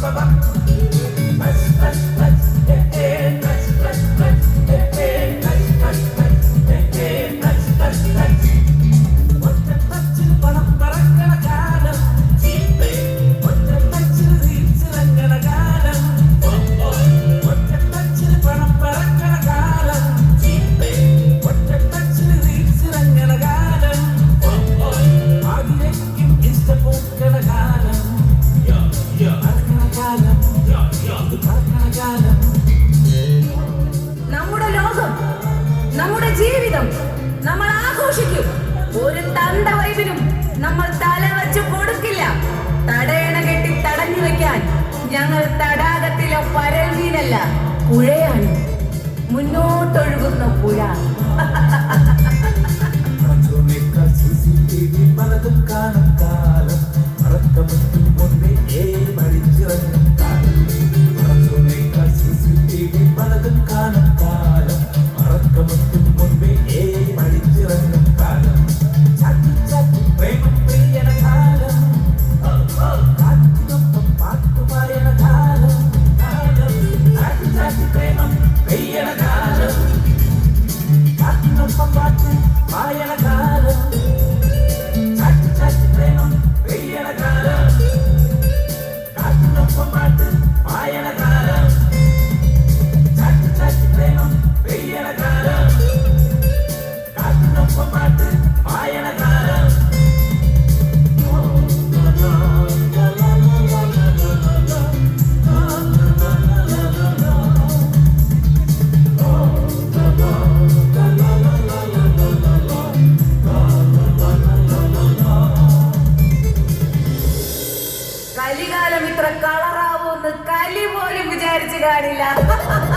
Bye-bye. ജീവിതം നമ്മൾ ആഘോഷിക്കും. ഒരു തണ്ട വൈബിനും നമ്മൾ തല വച്ചു കൊടുക്കില്ല. തടയണ കെട്ടി തടഞ്ഞു വെക്കാൻ ഞങ്ങൾ തടാകത്തിലെ പരൽമീനല്ല പുഴയാണ്. I am a കലികാലം ഇത്ര കളറാവുമെന്ന് കലി പോലും വിചാരിച്ചു കാണില്ല.